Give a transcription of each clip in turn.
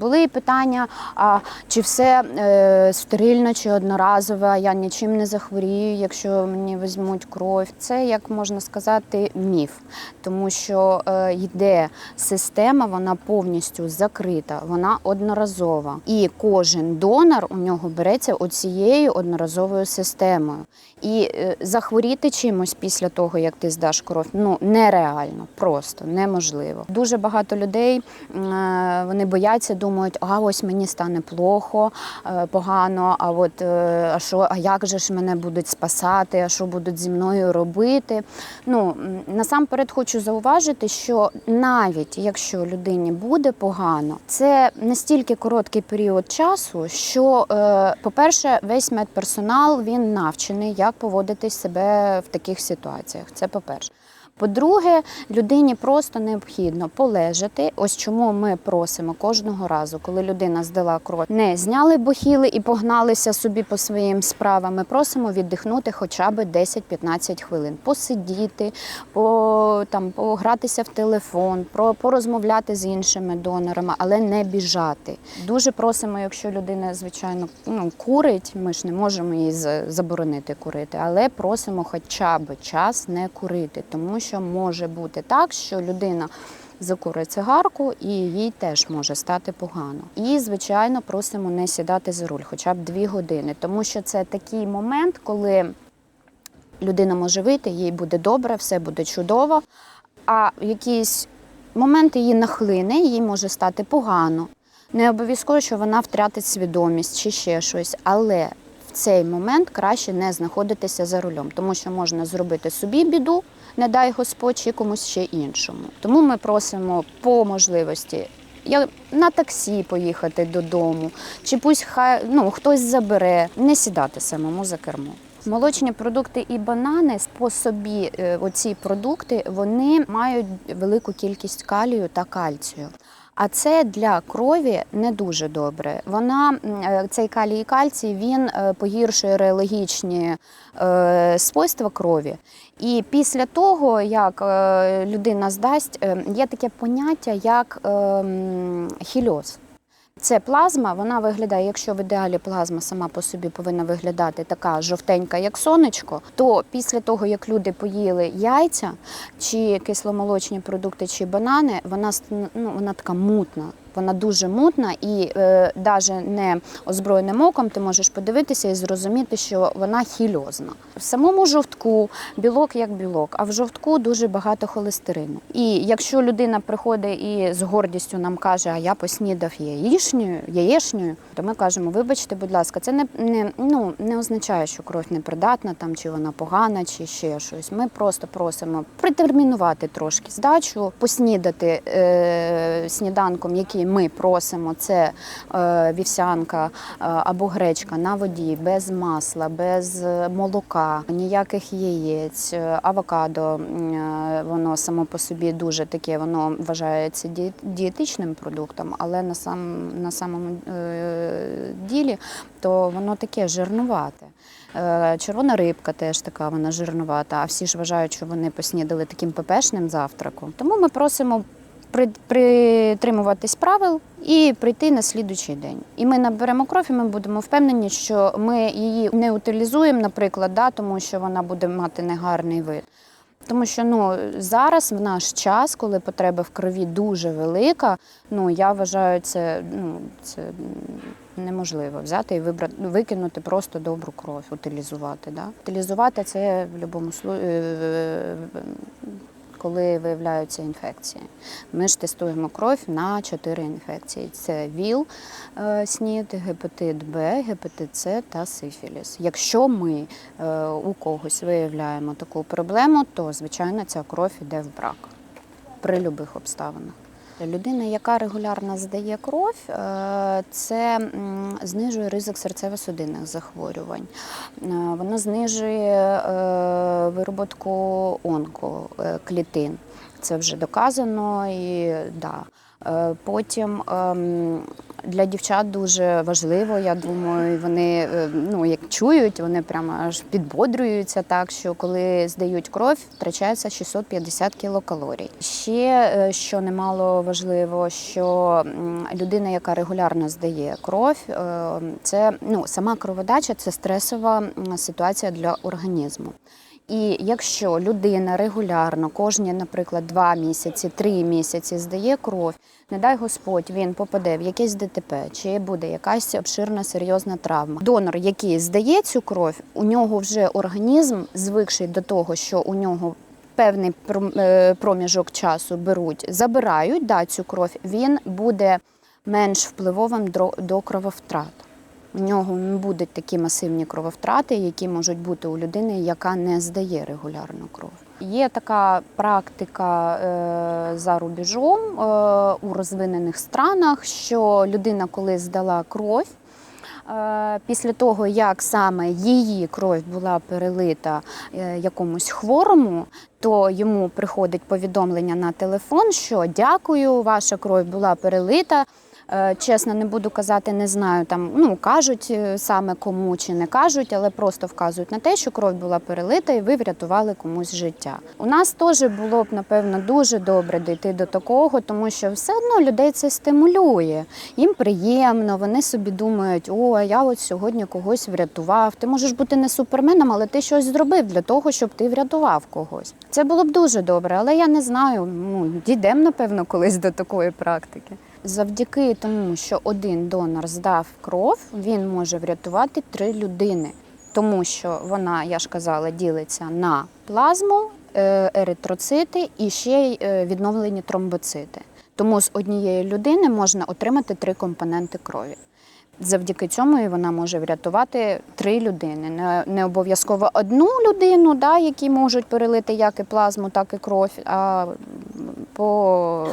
Були питання, а чи все е, стерильно, чи одноразове, я нічим не захворію, якщо мені візьмуть кров. Це, як можна сказати, міф, тому що е, йде система, вона повністю закрита, вона одноразова. І кожен донор у нього береться оцією одноразовою системою. І е, захворіти чимось після того, як ти здаш кров, ну нереально, просто неможливо. Дуже багато людей е, вони бояться, думають, а ось мені стане плохо, е, погано. А от е, а що, а як же ж мене будуть спасати? А що будуть зі мною робити? Ну насамперед хочу зауважити, що навіть якщо людині буде погано, це настільки короткий період часу, що, е, по-перше, весь медперсонал він навчений, як поводити себе в таких ситуаціях. Це по-перше. По-друге, людині просто необхідно полежати. Ось чому ми просимо кожного разу, коли людина здала кров, не зняли бахіли і погналися собі по своїм справам. Ми просимо віддихнути хоча б 10-15 хвилин, посидіти, по, там, погратися в телефон, про, порозмовляти з іншими донорами, але не біжати. Дуже просимо, якщо людина, звичайно, ну, курить, ми ж не можемо з- заборонити курити, але просимо хоча б час не курити, тому що може бути так, що людина. Закурить цигарку і їй теж може стати погано. І, звичайно, просимо не сідати за руль хоча б дві години, тому що це такий момент, коли людина може вийти, їй буде добре, все буде чудово. А в якийсь момент її нахлине, їй може стати погано. Не обов'язково, що вона втратить свідомість чи ще щось, але в цей момент краще не знаходитися за рулем, тому що можна зробити собі біду, не дай Господь, чи комусь ще іншому. Тому ми просимо по можливості я на таксі поїхати додому, чи пусть хай ну хтось забере, не сідати самому за кермо. Молочні продукти і банани по собі, е, оці продукти, вони мають велику кількість калію та кальцію. А це для крові не дуже добре. Вона е, цей калій і кальцій він е, погіршує реологічні е, свойства крові. І після того, як людина здасть, є таке поняття як е, хільоз. Це плазма, вона виглядає, якщо в ідеалі плазма сама по собі повинна виглядати така жовтенька, як сонечко, то після того, як люди поїли яйця чи кисломолочні продукти, чи банани, вона ну, вона така мутна. Вона дуже мутна і е, навіть не озброєним оком ти можеш подивитися і зрозуміти, що вона хільозна. В самому жовтку білок як білок, а в жовтку дуже багато холестерину. І якщо людина приходить і з гордістю нам каже, а я поснідав яєчнею, яєчнею, то ми кажемо, вибачте, будь ласка, це не, не, ну, не означає, що кров непридатна, там, чи вона погана, чи ще щось. Ми просто просимо притермінувати трошки здачу, поснідати е, сніданком, який ми просимо, це е, вівсянка е, або гречка на воді, без масла, без е, молока, ніяких яєць, авокадо. Воно само по собі дуже таке, воно вважається ді- дієтичним продуктом, але на сам на самому ділі то воно таке жирнувате. Червона рибка теж така, вона жирнувата. А всі ж вважають, що вони поснідали таким пепешним завтраком. Тому ми просимо притримуватись правил і прийти на слідучий день. І ми наберемо кров, і ми будемо впевнені, що ми її не утилізуємо, наприклад, да, тому що вона буде мати негарний вид. Тому що ну зараз в наш час, коли потреба в крові дуже велика, ну я вважаю, це ну це неможливо взяти і вибрати викинути просто добру кров, утилізувати. Да? Утилізувати це в будь-якому случаї, коли виявляються інфекції. Ми ж тестуємо кров на чотири інфекції: це ВІЛ, е, СНІД, гепатит Б, гепатит С та сифіліс. Якщо ми е, у когось виявляємо таку проблему, то звичайно ця кров іде в брак при будь-яких обставинах. Людина, яка регулярно здає кров, е, це знижує ризик серцево-судинних захворювань. Вона знижує е, вироботку онкоклітин. Це вже доказано і да. Е, Потім ем, для дівчат дуже важливо, я думаю, вони е, ну, як чують, вони прямо аж підбодрюються так, що коли здають кров, втрачається 650 кілокалорій. Ще е, що немало важливо, що людина, яка регулярно здає кров, це ну, сама кроводача це стресова ситуація для організму. І якщо людина регулярно, кожні, наприклад, два місяці, три місяці здає кров, не дай Господь, він попаде в якесь ДТП, чи буде якась обширна серйозна травма. Донор, який здає цю кров, у нього вже організм, звикший до того, що у нього певний е, проміжок часу беруть, забирають да, цю кров, він буде менш впливовим до крововтрат. У нього не будуть такі масивні крововтрати, які можуть бути у людини, яка не здає регулярно кров. Є така практика е, за рубежом е, у розвинених странах, що людина, коли здала кров, е, після того, як саме її кров була перелита якомусь хворому, то йому приходить повідомлення на телефон, що дякую, ваша кров була перелита. Е, Чесно, не буду казати, не знаю. Там ну кажуть е, саме кому чи не кажуть, але просто вказують на те, що кров була перелита, і ви врятували комусь життя. У нас теж було б напевно дуже добре дійти до такого, тому що все одно людей це стимулює. Їм приємно, вони собі думають, о, я от сьогодні когось врятував. Ти можеш бути не суперменом, але ти щось зробив для того, щоб ти врятував когось. Це було б дуже добре, але я не знаю. Ну дійдемо, напевно, колись до такої практики. Завдяки тому, що один донор здав кров, він може врятувати три людини, тому що вона, я ж казала, ділиться на плазму, е, еритроцити і ще й е, відновлені тромбоцити. Тому з однієї людини можна отримати три компоненти крові. Завдяки цьому і вона може врятувати три людини. Не, обов'язково одну людину, да, які можуть перелити як і плазму, так і кров, а по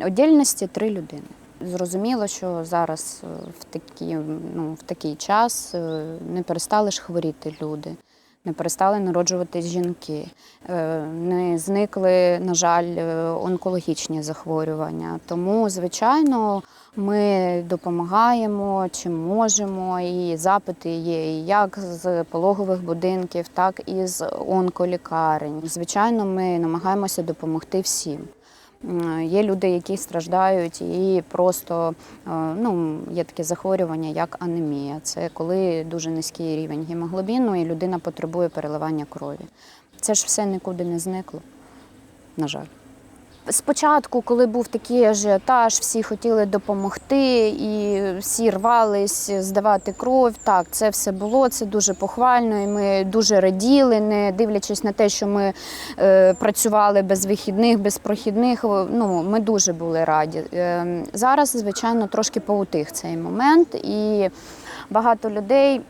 Отдільності три людини. Зрозуміло, що зараз е, в, такі, ну, в такий час е, не перестали ж хворіти люди, не перестали народжуватись жінки, е, не зникли, на жаль, онкологічні захворювання. Тому, звичайно, ми допомагаємо чим можемо, і запити є як з пологових будинків, так і з онколікарень. Звичайно, ми намагаємося допомогти всім. Є люди, які страждають, і просто е, ну, є таке захворювання, як анемія. Це коли дуже низький рівень гемоглобіну, і людина потребує переливання крові. Це ж все нікуди не зникло, на жаль. Спочатку, коли був такий ажіотаж, всі хотіли допомогти і всі рвались здавати кров. Так, це все було, це дуже похвально, і ми дуже раділи, не дивлячись на те, що ми е, працювали без вихідних, без прохідних. Ну, ми дуже були раді. Е, зараз, звичайно, трошки поутих цей момент, і багато людей.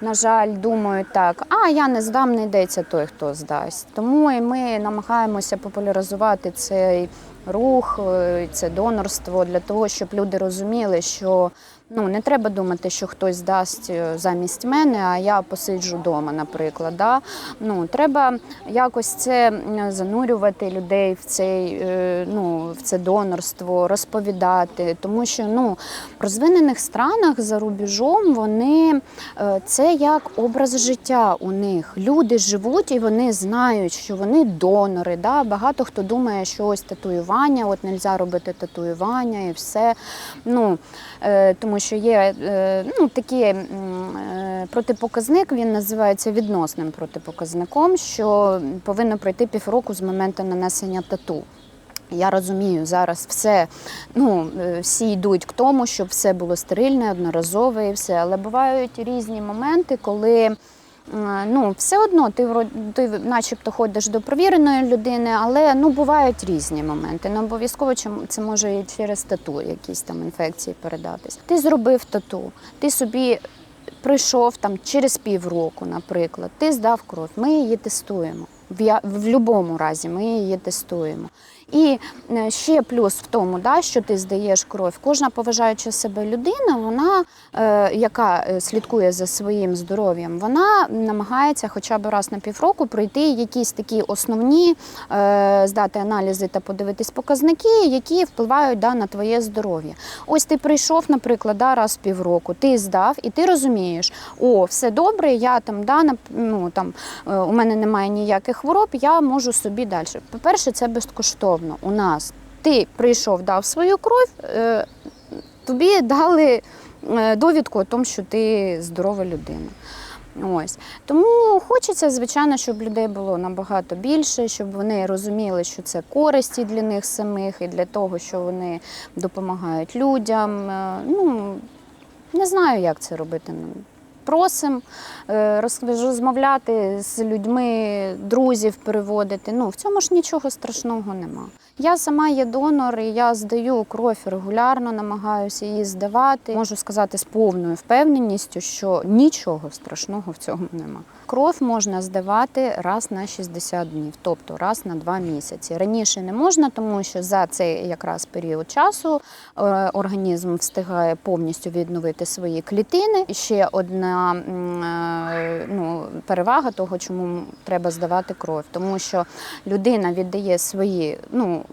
На жаль, думають так, а я не здам, не йдеться той, хто здасть. Тому і ми намагаємося популяризувати цей рух, е, це донорство для того, щоб люди розуміли, що ну не треба думати, що хтось здасть е, замість мене, а я посиджу вдома, наприклад. Да? Ну треба якось це занурювати людей в цей е, ну в це донорство, розповідати, тому що ну в розвинених странах за рубежом вони це як образ життя у них. Люди живуть і вони знають, що вони донори. Да? Багато хто думає, що ось татуювання, от не можна робити татуювання і все. Ну, е, тому що є е, ну, такий е, протипоказник, він називається відносним протипоказником, що повинно пройти півроку з моменту нанесення тату. Я розумію, зараз все, ну е, всі йдуть к тому, щоб все було стерильне, одноразове і все. Але бувають різні моменти, коли ну, все одно ти, ти начебто ходиш до провіреної людини, але ну, бувають різні моменти. Не обов'язково чим- це може і через тату якісь там інфекції передатись. Ти зробив тату, ти собі прийшов там через півроку, наприклад, ти здав кров, ми її тестуємо. В будь-якому разі ми її тестуємо. І е, ще плюс в тому, да, що ти здаєш кров. Кожна поважаюча себе людина, вона, е, яка е, слідкує за своїм здоров'ям, вона намагається хоча б раз на півроку пройти якісь такі основні, здати аналізи та подивитись показники, які впливають да, на твоє здоров'я. Ось ти прийшов, наприклад, да, раз в півроку, ти здав, і ти розумієш, о, все добре, я там, да, ну, там, у мене немає ніяких хвороб, я можу собі далі. По-перше, це безкоштовно у нас. Ти прийшов, дав свою кров, е, тобі дали е, довідку о тому, що ти здорова людина. Ось тому хочеться, звичайно, щоб людей було набагато більше, щоб вони розуміли, що це користі для них самих і для того, що вони допомагають людям. Е, Ну не знаю, як це робити. Просимо е, розмовляти з людьми, друзів переводити. Ну в цьому ж нічого страшного нема. Я сама є донор, і я здаю кров регулярно, намагаюся її здавати. Можу сказати з повною впевненістю, що нічого страшного в цьому нема. Кров можна здавати раз на 60 днів, тобто раз на два місяці. Раніше не можна, тому що за цей якраз період часу е, організм встигає повністю відновити свої клітини. Ще одна е, ну, перевага того, чому треба здавати кров, тому що людина віддає свої, ну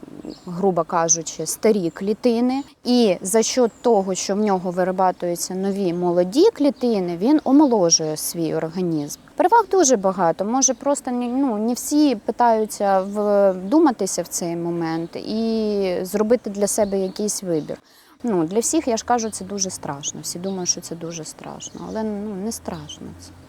грубо кажучи, старі клітини, і за счет того, що в нього вирабатуються нові молоді клітини, він омоложує свій організм. Переваг дуже багато. Може, просто ну, не всі питаються вдуматися в цей момент і зробити для себе якийсь вибір. Ну, для всіх, я ж кажу, це дуже страшно. Всі думають, що це дуже страшно, але ну, не страшно це.